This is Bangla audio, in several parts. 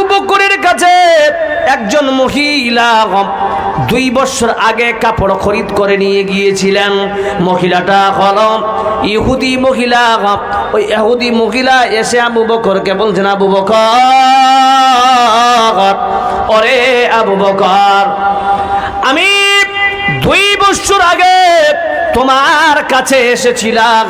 আবু বকরের কাছে একজন মহিলা দুই বছর আগে কাপড় খরিদ করে নিয়ে গিয়েছিলেন। মহিলাটা হল ইহুদি মহিলা ওই ইহুদি মহিলা এসে আবু বকরকে বলছেন, আবু বকর, ওরে আবু বকর, আমি দুই বছর আগে তোমার কাছে এসেছিলাম।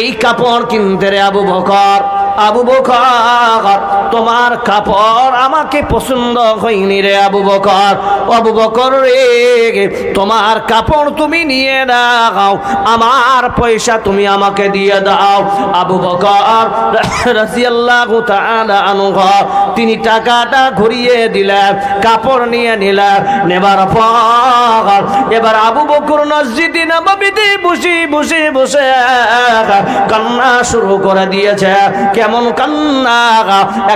এই কাপড় কিনতে রে আবু বকর। আবু বকর, তোমার কাপড় আমাকে পছন্দ হয়নি রে আবু বকর। আবু বকর রে, তোমার কাপড় তুমি নিয়ে দাও, আমার পয়সা তুমি আমাকে দিয়ে দাও। আবু বকর রাজিয়াল্লাহু তাআলা আনহু, তিনি টাকাটা ঘুরিয়ে দিলেন, কাপড় নিয়ে নিলেন। নেবার পর এবার আবু বকর মসজিদে নববীতে বসে বসে বসে কান্না শুরু করে দিয়েছে। কেমন কান্না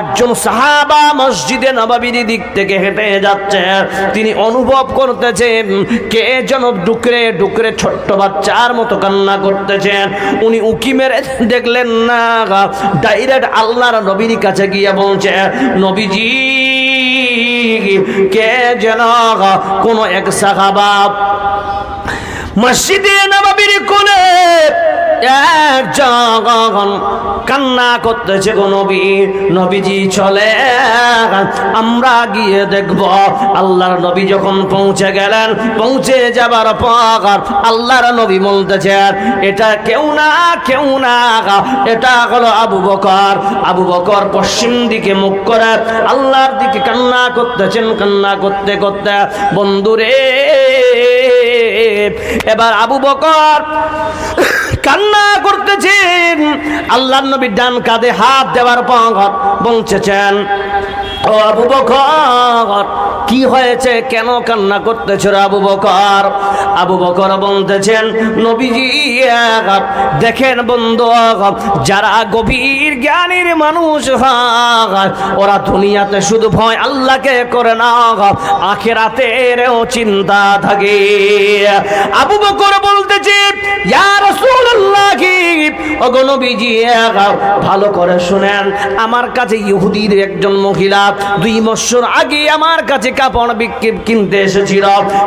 একজন সাহাবা মসজিদে নবাবির দিক থেকে হেঁটে যাচ্ছে, তিনি অনুভব করতেছেন কে যেন ডুকরে ডুকরে ছোট্ট বাচ্চার মতো কান্না করতেছেন উনি উকি মেরে দেখলেন না, ডাইরেক্ট আল্লাহর নবীর কাছে গিয়ে বলছে, নবীজি, কে যেন কোন এক সাহাবা মসজিদে নবাবির কোলে একজন কান্না করতেছে গো নবী। নবীজি চলে আমরা গিয়ে দেখব আল্লাহর নবী যখন পৌঁছে গেলেন, পৌঁছে যাবার পর আল্লাহর নবী বলতেছেন, এটা কেউ না কেউ না এটা হলো আবু বকর। আবু বকর পশ্চিম দিকে মুখ করে আল্লাহর দিকে কান্না করতেছেন, কান্না করতে করতে, বন্ধুরে, এবার আবু বকর কান্না করতেছেন। আল্লাহ নবীর ডান কাঁধে হাত দেওয়ার পর বলছেন ও আবু বকর, কি হয়েছে? কেন কান্না করতেছ আবু বকর? আবু বকর বলতেছেন, নবীজি দেখেন বন্ধু যারা গভীর জ্ঞানীর মানুষ ওরা দুনিয়াতে শুধু ভয় আল্লাহকে করে না আখেরাতেরও চিন্তা থাকে আবু বকর বলতেছে ভালো করে শুনেন, আমার কাছে ইহুদির একজন মহিলা দুই বছর আগে আমার কাছে কাপড় বিক্রি কিনতে এসেছিল।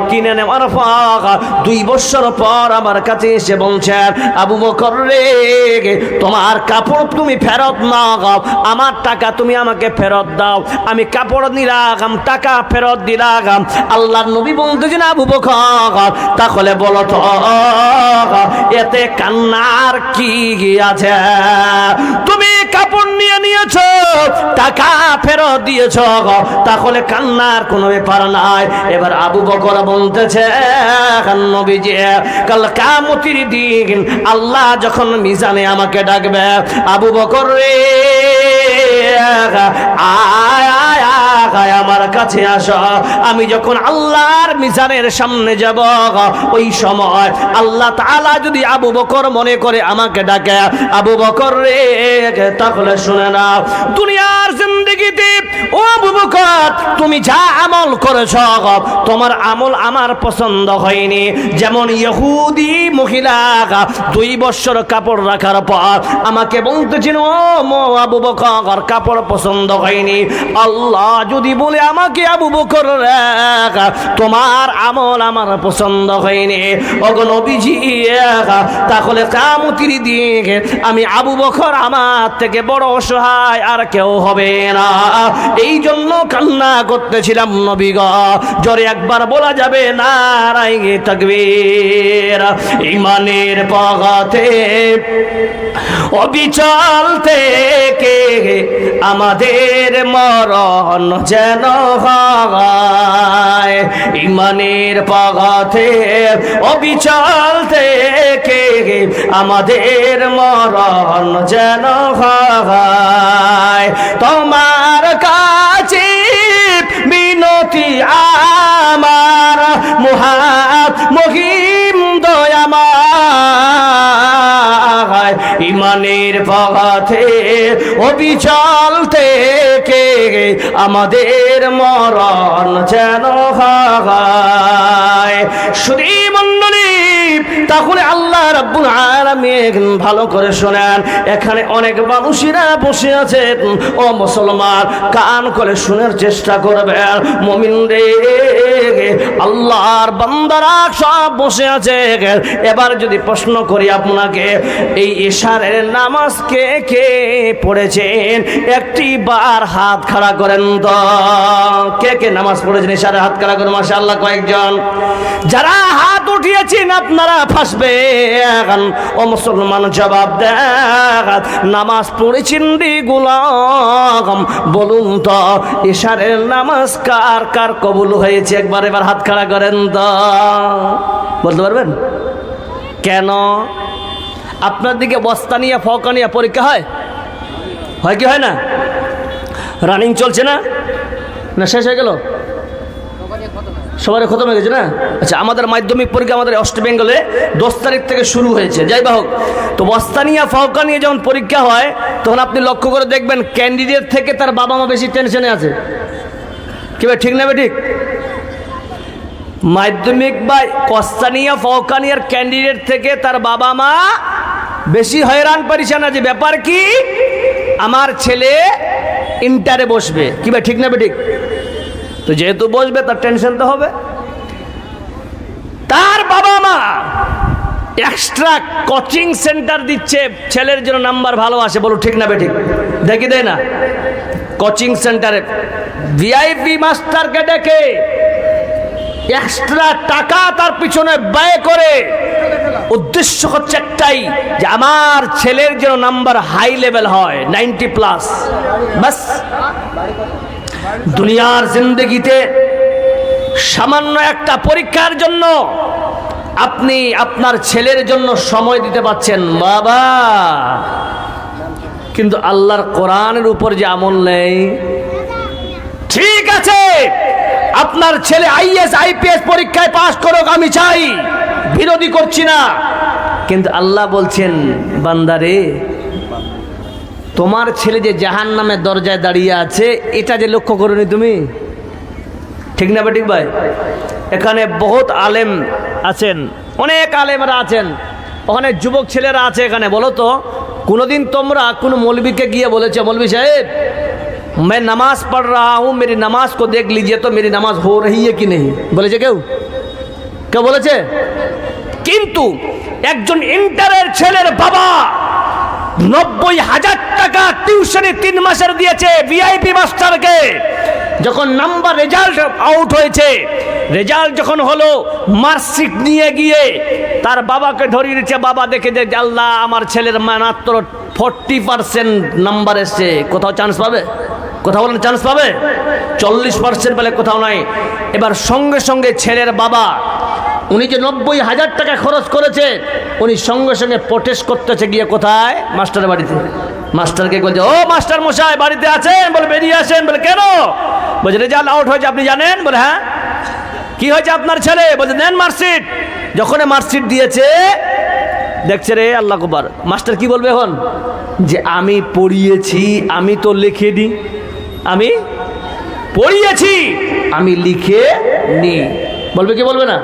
কিনে নেওয়ার পর দুই বছর পর আমার কাছে এসে বলছেন আবু বকর রে, তোমার কাপড় তুমি ফেরত না আমার টাকা তুমি আমাকে ফেরত দাও। আমি কাপড় নিলাম, টাকা ফেরত দিলাম। আল্লাহ নবী বলতেছেন আবু বকর, তাহলে বলো তো, এতে কান্নার কি আছে? তুমি নিয়েছো টাকা ফেরত দিয়েছ তাহলে কান্নার কোনো ব্যাপার নাই। এবার আবু বকর বলতেছে কাল কামতির দিন আল্লাহ যখন মিজানে আমাকে ডাকবে, আবু বকর রে আয় আয় আমার কাছে আস। আমি যখন আল্লাহর মিজানের সামনে যাব, ওই সময় আল্লাহ তাআলা যদি আবু বকর মনে করে আমাকে ডাকে, আবু বকর রে, তাহলে শুনে না দুনিয়ার জিন্দগিতে, ও আবু বকর, তুমি যা আমল করেছ, তোমার আমল আমার পছন্দ হয়নি। যেমন ইহুদি মহিলা দুই বছর কাপড় রাখার পর আমাকে বলতেছেন ও মো আবু বকর, কাপড় পছন্দ হয়নি। আল্লাহ যদি বলে আমাকে আবু বকর তোমার আমল আমার পছন্দ হয়নি। নবীজি তাহলে কামতির দিকে আমি আবু বকর আমার থেকে বড় অসহায় আর কেউ হবে না। এই জন্য কান্না করতেছিলাম নবী গ। জোরে একবার বলা যাবে না তকবীর। ইমানের পগাতে অবিচল থেকে আমাদের মরণ যেন ইমানের পগাতে অবিচল থেকে আমাদের মরণ যেন হয়। তোমার কাছে বিনতি আমার মহাত মহিম দয়ামায় ইমানের পথে অবিচল থেকে আমাদের মরণ যেন হয় শ্রী মণ্ডলী তাহলে আল্লাহ রাব্বুল আলামিন ভালো করে শোনেন। এখানে অনেক মানুষেরা বসে আছেন। ও মুসলমান, কান করে শোনার চেষ্টা করবেন। মুমিন রে, আল্লাহর বান্দারা সব বসে আছে। এবার যদি প্রশ্ন করি আপনাকে, এই ইশারের নামাজ কে কে পড়েছেন? একটি বার হাত খাড়া করেন তো। কে কে নামাজ পড়েছেন ইশারে হাত খাড়া করেন? মাশাআল্লাহ কয়েকজন। যারা হাত উঠিয়েছেন আপনারা ফাঁসবেন ও মুসলমান জবাব দেন নামাজ পড়েছেন রে গোলাম। বলুন তো ইশারের নামাজ কার কার কবুল হয়েছে? একবার এবার হাত খাড়া করেন তো। বলতে পারবেন? কেন? আপনার দিকে বস্তা নিয়ে, ফকা নিয়ে পরীক্ষা হয়? হয় কি হয় না? রানিং চলছে না? না, শেষ হয়ে গেল? সবার খতম হয়ে গেছে না? আচ্ছা আমাদের মাধ্যমিক পরীক্ষা আমাদের ওয়েস্ট বেঙ্গলে দশ তারিখ থেকে শুরু হয়েছে। যাই বা হোক, তো বস্তানিয়া ফাউকা নিয়ে যখন পরীক্ষা হয়, তখন আপনি লক্ষ্য করে দেখবেন ক্যান্ডিডেট থেকে তার বাবা মা বেশি টেনশনে আছে। কি ভাই, ঠিক না ভাই, ঠিক? মাধ্যমিক বা কস্তানিয়া ফৌকানিয়ার ক্যান্ডিডেট থেকে তার বাবা মা বেশি হয়রান পরিশান আছে ব্যাপার কি? আমার ছেলে ইন্টারে বসবে। কি ভাই, ঠিক না ভাই, ঠিক? তো যেহেতু বসবে, তার টেনশন তো হবে। তার বাবা মা এক্সট্রা কোচিং সেন্টার দিচ্ছে, ছেলের জন্য নাম্বার ভালো আসে, বলো ঠিক না বেঠিক? দেখি, দেয় না। কোচিং সেন্টারে ভিআইপি মাস্টারকে ডেকে এক্সট্রা টাকা তার পিছনে ব্যয় করে। উদ্দেশ্য হচ্ছে একটাই, যে আমার ছেলের যেন নাম্বার হাই লেভেল হয় নাইনটি প্লাস বাস দুনিয়ার জিন্দগিতে সামান্য একটা পরীক্ষার জন্য আপনি আপনার ছেলের জন্য সময় দিতে পাচ্ছেন বাবা। কিন্তু আল্লাহর কোরআনের উপর যে আমল নেই, ঠিক আছে, আপনার ছেলে আইএস, আইপিএস পরীক্ষায় পাশ করুক, আমি চাই, বিরোধী করছি না। কিন্তু আল্লাহ বলছেন, বান্দারে তোমার ছেলে যে জাহান নামের দরজায় দাঁড়িয়ে আছে এটা যে লক্ষ্য করনি তুমি ঠিক না বেঠিক ভাই এখানে বহুত আলেম আছেন অনেক আলেমরা আছেন ওখানে যুবক ছেলেরা আছে এখানে বলো তো কোনোদিন তোমরা কোনো মৌলবীকে গিয়ে বলেছে মৌলবী সাহেব मैं नमाज पढ़ रहा हूँ मेरी नमाज को देख लीजिए तो मेरी नमाज हो रही है कि नहीं বলেছে কেউ কেউ বলেছে কিন্তু একজন ইন্টারের ছেলের বাবা নব্বই হাজার টাকা টিউশনি তিন মাসের দিয়েছে ভিআইপি মাস্টারকে। যখন নাম্বার রেজাল্ট আউট হয়েছে, রেজাল্ট যখন হলো, মার্কশিট নিয়ে গিয়ে তার বাবাকে ধরিয়ে দিচ্ছে, বাবা, দেখে যে আল্লাহ আমার ছেলের মাত্র ফোরটি পার্সেন্ট নাম্বার এসছে। কোথাও চান্স পাবে? কোথাও বলেন চান্স পাবে? চল্লিশ পার্সেন্ট পেলে কোথাও নাই। এবার সঙ্গে সঙ্গে ছেলের বাবা উনি যে নব্বই হাজার টাকা খরচ করেছে, উনি সঙ্গে সঙ্গে প্রটেস্ট করতেছে গিয়ে কোথায়? মাস্টারের বাড়িতে। মাস্টারকে বলছে, ও মাস্টার মশাই, বাড়িতে আছেন? বলে, বেরিয়ে আসেন। বলে, কেন? বলছে, রেজাল্ট আউট হয়েছে। আপনি জানেন? বলে হ্যাঁ। কি হয়েছে আপনার ছেলে? বলছে, নেন মার্কশিট যখন মার্কশিট দিয়েছে, দেখছে রে আল্লাহ কুবার মাস্টার কি বলবে এখন? যে, আমি পড়িয়েছি, আমি তো লিখে দিই আমি? পড়িয়েছি, আমি লিখে নি। বলবে কি বলবে না?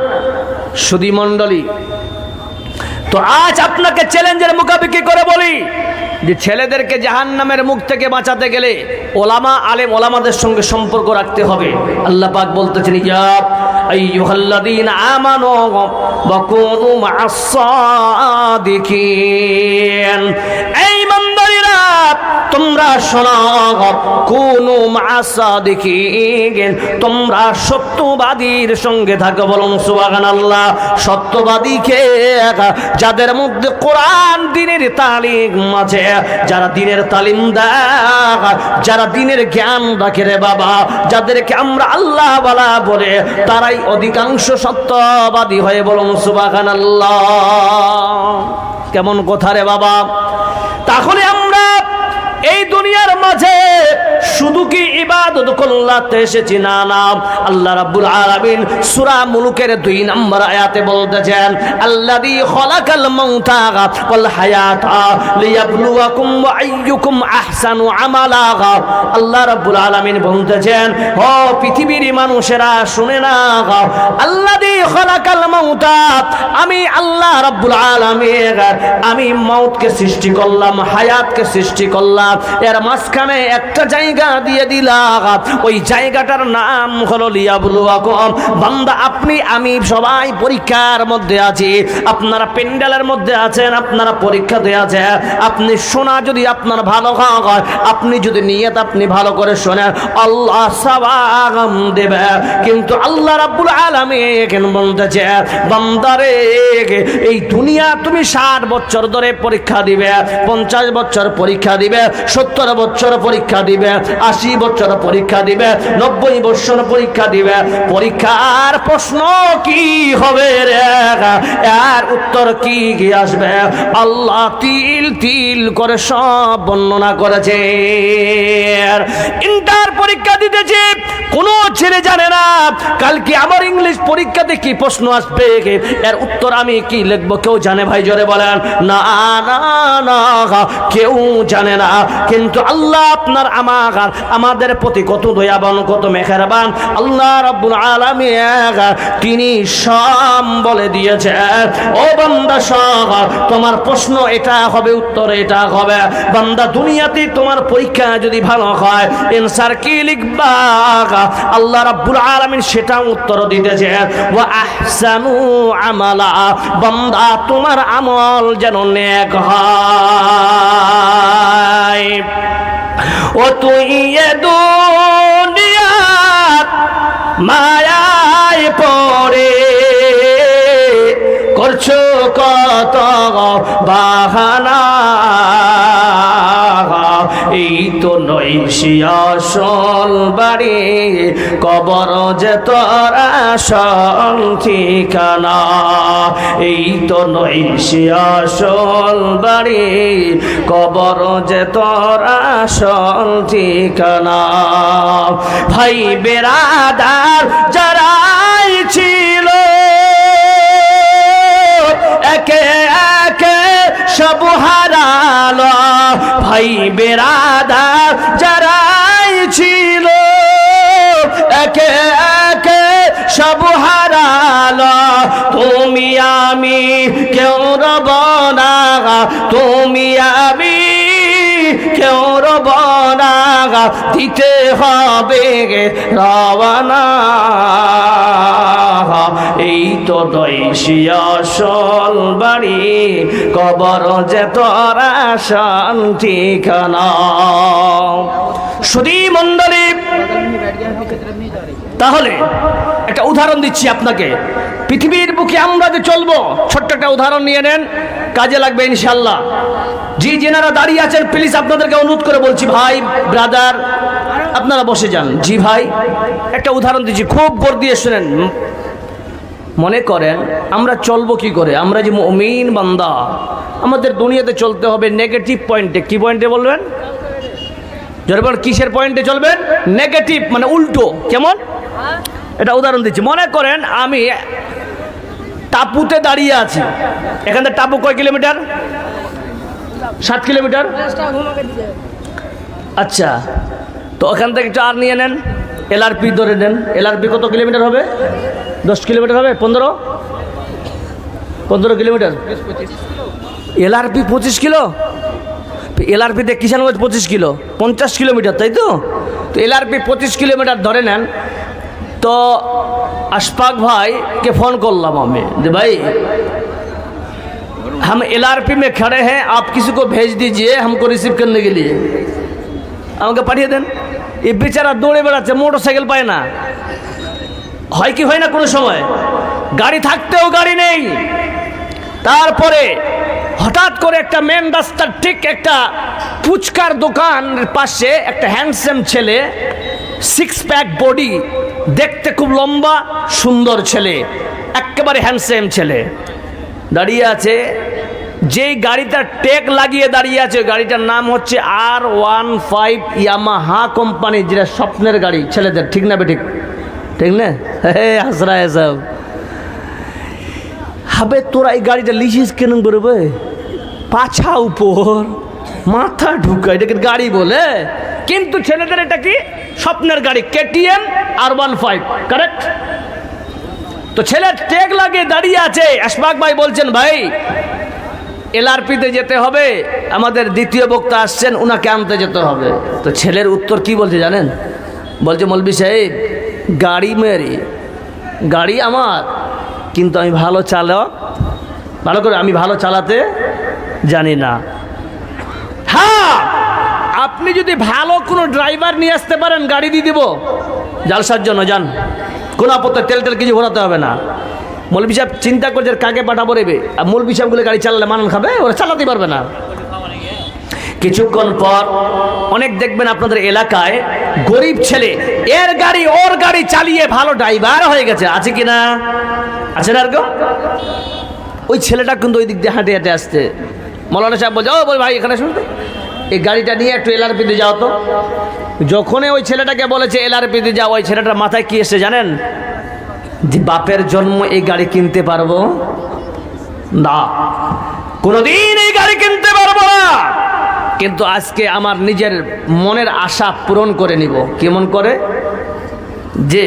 সুদী মণ্ডলী। তো আজ আপনাকে চ্যালেঞ্জের মুখাপিকি করে বলি যে ছেলেদেরকে জাহান নামের মুখ থেকে বাঁচাতে গেলে ওলামা আলেম ওলামাদের সঙ্গে সম্পর্ক রাখতে হবে। আল্লাহ পাক বলতেছেন এই তোমরা শোনো, কোন মাসাদিকিন তোমরা সত্যবাদীর সঙ্গে থাকো বলুন সুবহানাল্লাহ। সত্যবাদীকে যাদের মধ্যে কোরআন দিনের তালিম আছে, যারা দিনের তালিম দেয়, যারা দিনের জ্ঞান রাখে রে বাবা, যাদেরকে আমরা আল্লাহ বলা বলে, তারাই অধিকাংশ সত্যবাদী হয়ে বলুন সুবাগান আল্লাহ কেমন কথা রে বাবা? তাহলে এই দুনিয়ার মাঝে শুধু কি ইবাদত করলাতে এসেছি? না না। আল্লাহ রাব্বুল আলামিন সূরা মুলুকের দুই নম্বর আয়াতে বলতেছেন, আল্লাযী খলাকাল মাউতা ওয়াল হায়াতা লিয়াবলুয়াকুম ওয়া আইয়ুকুম আহসানু আমালা। আল্লাহ রাব্বুল আলামিন বলতেছেন, ও পৃথিবীর মানুষেরা, শুনে না আল্লাযী খলাকাল মাউতা, আমি আল্লাহ রাব্বুল আলামিন, আমি মউতকে সৃষ্টি করলাম, হায়াতকে সৃষ্টি করলাম এর মাঝখানে একটা জায়গা দিয়ে দিলাম। ওই জায়গাটার নাম হলো লিয়াবলুয়াকুম বান্দা, আপনি, আমি সবাই পরীক্ষার মধ্যে আছি। আপনারা পেন্ডালের মধ্যে আছেন, আপনারা পরীক্ষা পরীক্ষাতে আছেন। আপনি শোনা যদি আপনার ভালো হয়, আপনি যদি নিয়ত আপনি ভালো করে শোনেন, আল্লাহ সাবাগাম দেবে। কিন্তু আল্লাহ রাব্বুল আলামিন বলতেছে বান্দারে এই দুনিয়া তুমি ষাট বছর ধরে পরীক্ষা দিবে, পঞ্চাশ বছর পরীক্ষা দিবে সত্তর বছর পরীক্ষা দিবে, আশি বছর পরীক্ষা দিবে, নব্বই বছর পরীক্ষা দিবে। পরীক্ষার প্রশ্ন কি হবে রে? এর উত্তর কি কি আসবে? আল্লাহ তিল তিল করে সব বর্ণনা করেছে। ইন্টার পরীক্ষা দিতেছে, কোনো ছেলে জানে না কালকে আমার ইংলিশ পরীক্ষাতে কি প্রশ্ন আসবে এর উত্তর আমি কি লিখব, কেউ জানে ভাই, জোরে বলেন। না না না, কেউ জানে না। কিন্তু আল্লাহ আপনার আমার আমাদের প্রতি কত দয়াবান, কত মেহেরবান। আল্লাহ রব্বুল আলামিন তিনি সব বলে দিয়েছে। ও বান্দা সব, তোমার প্রশ্ন এটা হবে, উত্তর এটা হবে। বান্দা দুনিয়াতে তোমার পরীক্ষা যদি ভালো হয় এনসার কি লিখবা? আল্লাহ রাব্বুল আলামিন সেটা উত্তর দিতেছে। ওয়া আহসানু আমালা, বান্দা তোমার আমল যেন নেক হয়। দুনিয়ার মায়ায় পরে করছ কত বাহানা? এই তো নই আসল বাড়ি, কবর যে তোর আসল ঠিকানা। এই তো নই আসল বাড়ি, কবর যে তোর আসল ঠিকানা। ভাই বেরাদার যারাই ভাই বেরাদা যারাই ছিল, একে একে সব হারাল। তুমি আমি কেউ রব না, তুমি আমি কেউ না দিতে হবে রাবানা এই তো দৈশিয়াসল বাড়ি, কবর যে তোরা শান্তি কানা সুদী মন্ডলী তাহলে একটা উদাহরণ দিচ্ছি আপনাকে। পৃথিবীর বুকে আমরা যে চলবো, ছোট্ট একটা উদাহরণ নিয়ে নেন, কাজে লাগবে ইনশাল্লাহ জি, যেনারা দাঁড়িয়ে আছেন প্লিজ আপনাদেরকে অনুরোধ করে বলছি, ভাই ব্রাদার আপনারা বসে যান। জি, ভাই, একটা উদাহরণ দিচ্ছি, খুব গর দিয়ে শুনেন। মনে করেন, আমরা চলবো কি করে? আমরা যে মমিন বান্দা, আমাদের দুনিয়াতে চলতে হবে নেগেটিভ পয়েন্টে কি পয়েন্টে বলবেন? যখন কিসের পয়েন্টে চলবেন? নেগেটিভ মানে উল্টো। কেমন? এটা উদাহরণ দিচ্ছি। মনে করেন আমি টাপুতে দাঁড়িয়ে আছি। এখান থেকে টাপু কয় কিলোমিটার? সাত কিলোমিটার? আচ্ছা তো ওখান থেকে আর নিয়ে নেন। এলআরপি ধরে নেন। এলআরপি কত কিলোমিটার হবে? দশ কিলোমিটার হবে? পনেরো? পনেরো কিলোমিটার? এলআরপি পঁচিশ কিলো? এলআরপিতে কিষানগঞ্জ পঁচিশ কিলো। পঞ্চাশ কিলোমিটার, তাই তো? তো এলআরপি পঁচিশ কিলোমিটার ধরে নেন। तो अशफाक भाई के फ़ोन कर लगा मैं दे भाई हम एलआरपी में खड़े हैं आप किसी को भेज दीजिए हमको रिसीव करने के लिए আমাকে পাঠিয়ে দেন এই বেচারা দৌড়ে বেড়াচ্ছে মোটর সাইকেল পায় না হয় কি হয় না কোনো সময় গাড়ি থাকতেও গাড়ি নেই তারপরে হঠাৎ করে একটা মেন রাস্তার ঠিক একটা ফুচকার দোকানের পাশে একটা হ্যান্ডসাম ছেলে সিক্স প্যাক বডি দেখতে খুব লম্বা, সুন্দর ছেলে, একেবারে হ্যান্ডসেম ছেলে। দাঁড়িয়ে আছে, যেই গাড়িটা টেক লাগিয়ে দাঁড়িয়ে আছে গাড়িটার নাম হচ্ছে R one five Yamaha company যেটা স্বপ্নের গাড়ি, ছেলেদের, ঠিক না বেঠিক? ঠিক না? হে, হাসরা এসব। হবে, তোরা এই গাড়িটা লিসিস কেন করবে পাছা উপর, মাথা ঢুকা এটাকে গাড়ি বলে কিন্তু ছেলেদের এটা কি? স্বপ্নের গাড়ি KTM R one five correct তো ছেলে টেক লাগিয়ে দাঁড়িয়ে আছে। আশফাক ভাই বলছেন, ভাই এলআরপিতে যেতে হবে, আমাদের দ্বিতীয় বক্তা আসছেন, উনাকে আনতে যেতে হবে। তো ছেলের উত্তর কি বলছে জানেন? বলছে, মলবি সাহেব, গাড়ি মেরি, গাড়ি আমার, কিন্তু আমি ভালো চালক, ভালো করে, আমি ভালো চালাতে জানি না। আপনি যদি ভালো কোনো ড্রাইভার নিয়ে আসতে পারেন, গাড়ি দিয়ে দিব। জালসার জন্য, যান। কোনো আপত্তি, তেল তেল কিছু ভরাতে হবে না। মৌলবি সাহেব চিন্তা করছে কাকে পাঠাবো রেবে আর মৌলবি সাহেবগুলো গাড়ি চালালে মানুষ খাবে? ওরা চালাতে পারবে না। কিছুক্ষণ পর অনেক দেখবেন আপনাদের এলাকায় গরিব ছেলে, এর গাড়ি, ওর গাড়ি চালিয়ে ভালো ড্রাইভার হয়ে গেছে। আছে কি না? আছে না এরকম ওই ছেলেটা কিন্তু ওই দিক দিয়ে হাঁটে হাঁটে আসছে। মৌলানা সাহেব বলছে, ও বল ভাই, এখানে শুনতে এই গাড়িটা নিয়ে একটু এলআরপিতে যাও তো। যখনই ওই ছেলেটাকে বলেছে, এলআরপিতে যাও। ওই ছেলেটার মাথায় কি এসে জানেন? যে বাপের জন্ম এই গাড়ি কিনতে পারব? না। কোনোদিন এই গাড়ি কিনতে পারব না। কিন্তু আজকে আমার নিজের মনের আশা পূরণ করে নিব। কেমন করে? যে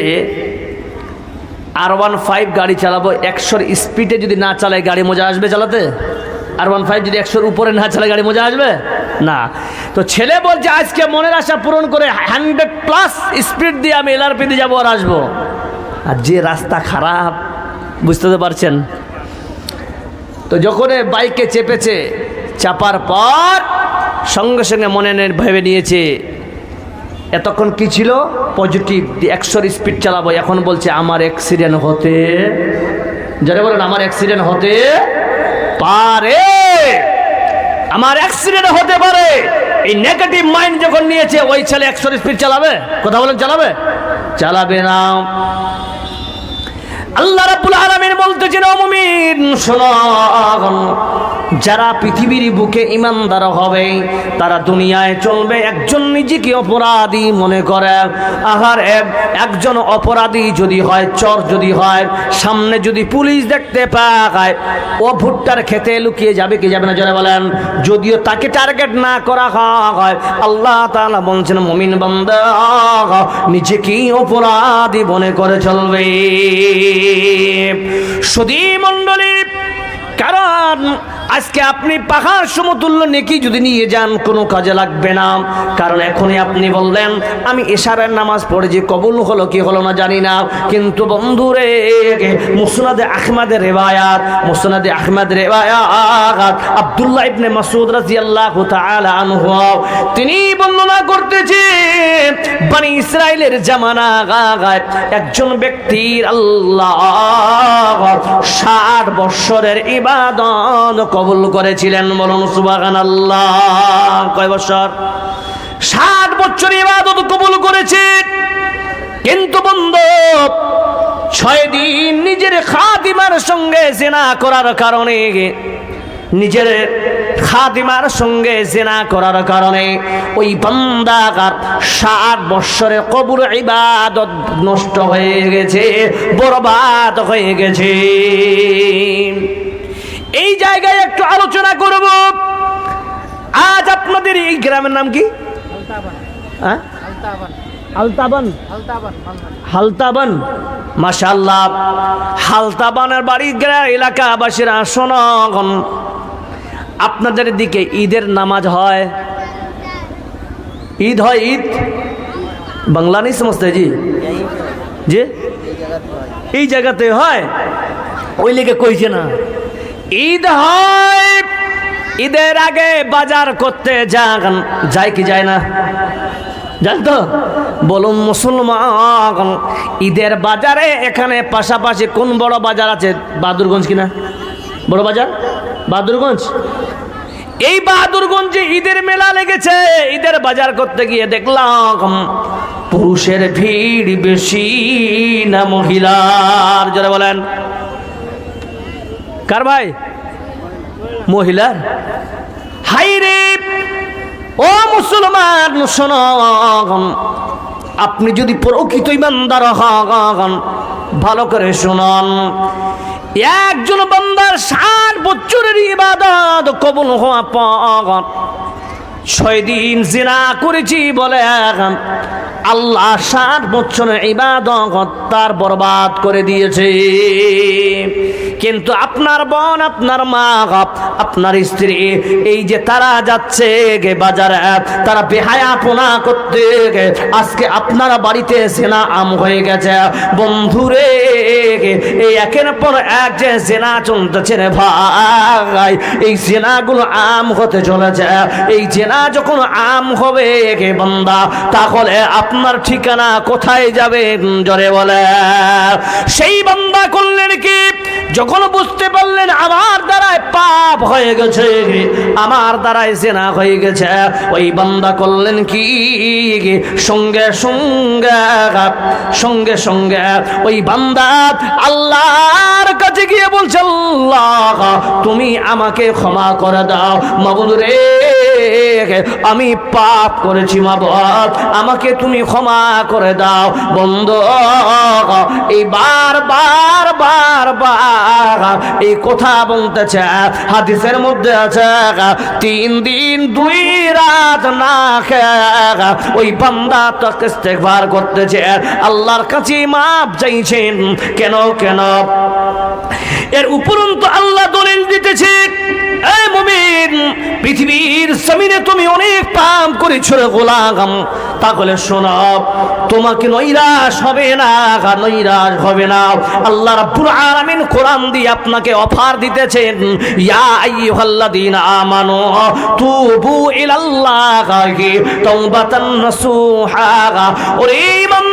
আর ওয়ান ফাইভ গাড়ি চালাবো, একশোর স্পিডে যদি না চালাই গাড়ি মজা আসবে চালাতে? আর ওয়ান ফাইভ যদি একশোর উপরে না চালাই গাড়ি, মজা আসবে? না। তো ছেলে বলছে, আজকে মনের আশা পূরণ করে হান্ড্রেড প্লাস স্পিড দিয়ে আমি এলআরপি দিয়ে যাব আর আসব। আর যে রাস্তা খারাপ, বুঝতে তো পারছেন? তো যখন বাইকে চেপেছে, চাপার পর সঙ্গে সঙ্গে মনে ভেবে নিয়েছে, এতক্ষণ কি ছিল? পজিটিভ একশোর স্পিড চালাবো। এখন বলছে, আমার অ্যাক্সিডেন্ট হতে যারা বলেন, আমার অ্যাক্সিডেন্ট হতে পারে। আমার অ্যাক্সিডেন্ট হতে পারে। এই নেগেটিভ মাইন্ড যখন নিয়েছে, ওই ছেলে একশো স্পিড চালাবে? কথা বলেন, চালাবে? চালাবে না। আল্লাহ রাব্বুল আলামিন বলতেছেন ও মুমিন, শোনো যারা পৃথিবীর বুকে ইমানদার হবে, তারা দুনিয়ায় চলবে। একজন নিজেকে অপরাধী মনে করে। আহার একজন অপরাধী যদি হয়, চর যদি হয়, সামনে যদি পুলিশ দেখতে পায়, ও ভুট্টার খেতে লুকিয়ে যাবে, কি যাবে না যারা বলেন? যদিও তাকে টার্গেট না করা হয়, আল্লাহ তাআলা বলছেন, মুমিন বান্দা, নিজেকেই অপরাধী মনে করে চলবে। সুদী মণ্ডলী কারণ আজকে আপনি পাহাড় সমতুল্য নেকি যদি নিয়ে যান, কোনো কাজে লাগবে না। কারণ এখনই আপনি বললেন, আমি এশারের নামাজ পড়েছি কবুল হলো কি হলো না জানি না। কিন্তু বন্ধুরে, মুসনাদে আহমদের রেবায়াত মুসনাদে আহমদ রেবায়াত আব্দুল্লাহ ইবনে মাসুদ রাদিয়াল্লাহু তাআলা আনহু, তিনি বর্ণনা করতেছে বনি ইসরাইলের জামানা একজন ব্যক্তির আল্লাহ ষাট বৎসরের ইবাদত কবুল করেছিলেন বলুন সুবাগান আল্লাহ কয় বছর? ষাট বছর ইবাদত কবুল করেছে। কিন্তু বন্ধু, ছয় দিন নিজের খাদিমার সঙ্গে জেনা করার কারণে, নিজের খাদিমার সঙ্গে জেনা করার কারণে ওই বান্দাগার ষাট বৎসরে কবুর ইবাদত নষ্ট হয়ে গেছে, বরবাদ হয়ে গেছে। এই জায়গায় একটু আলোচনা করব। আজ আপনাদের এই গ্রামের নাম কি? হ্যাঁ? হালতাবান। মাশাল্লাহ হালতাবানের বাড়ি গ্রাম এলাকাবাসীরা শোনগণ আপনাদের দিকে ঈদের নামাজ হয়। ঈদ হয় ঈদ? বাংলা নেই সমস্ত জি? যে এই জায়গাতে হয়। ওই লেগে কইছে না। ঈদ হয়, ঈদের আগে বাজার করতে যান। যায় কি যায় না? জানতো বলুন মুসলমান, ঈদের বাজারে এখানে পাশাপাশি কোন বড় বাজার আছে? বাহাদুরগঞ্জ কিনা বড় বাজার? বাহাদুরগঞ্জ? এই বাহাদুরগঞ্জে ঈদের মেলা লেগেছে, ঈদের বাজার করতে গিয়ে দেখলাম, পুরুষের ভিড় বেশি না মহিলার। যারা বলেন। কার ভাই? মহিলার। হাইরে ও মুসলমান, শোনো। আপনি যদি প্রকৃত ইমানদার হন, ভালো করে শুনুন। একজন বান্দার ষাট বছরের ইবাদত কবুল হওয়া পর ছয় দিন জিনা করেছি বলে। আল্লাহ ষাট বছরের ইবাদত তার বরবাদ করে দিয়েছে। কিন্তু আপনার বোন, আপনার মা, আপনার স্ত্রী, এই যে তারা যাচ্ছে গে বাজারে, তারা বেহায়াপনা করতে গে, আজকে আপনার বাড়িতে সেনা আম হয়ে গেছে। বন্ধুরে এই একের পর এক যে সেনা চলতেছে রে ভাই, এই সেনাগুলো আম হতে চলেছে। এই জেনা যখন আম হবে গে বন্দা, তাহলে আপনার ঠিকানা কোথায় যাবে? জরে বলে। সেই বান্দা করলেন কি? যখন বুঝতে পারলেন আমার দ্বারায় পাপ হয়ে গেছে, আমার দ্বারায় জেনা হয়ে গেছে, ওই বান্দা করলেন কি? সঙ্গে সঙ্গে সঙ্গে সঙ্গে ওই বান্দা আল্লাহর কাছে গিয়ে বলছে, আল্লাহ, তুমি আমাকে ক্ষমা করে দাও। মাবুদ রে, আমি পাপ করেছি মা বাপ আমাকে তুমি ক্ষমা করে দাও। বন্ধ, এই বার বার বার বার, এই কথা বলতেছে, হাদিসের মধ্যে আছে, তিন দিন দুই রাত না ওই বান্দা তো ইস্তেগফার করতেছে। আল্লাহর কাছে মাপ চাইছেন। কেন কেন? এর উপরন্ত আল্লাহ দলিল দিতেছে পৃথিবীর জমিনে তুমি অনেক পাপ করেছ রে গোলাম। তাহলে শোনো, তোমাকে নৈরাশ হবে না নৈরাশ হবে না। আল্লাহ রাব্বুল আলামিন কোরআন দিয়ে আপনাকে অফার দিতেছেন, ইয়া আইয়ুহাল্লাযীনা আমানু তুবু ইলাল্লাহি তাওবাতান নাসুহা। ওরে ইমানদারেরা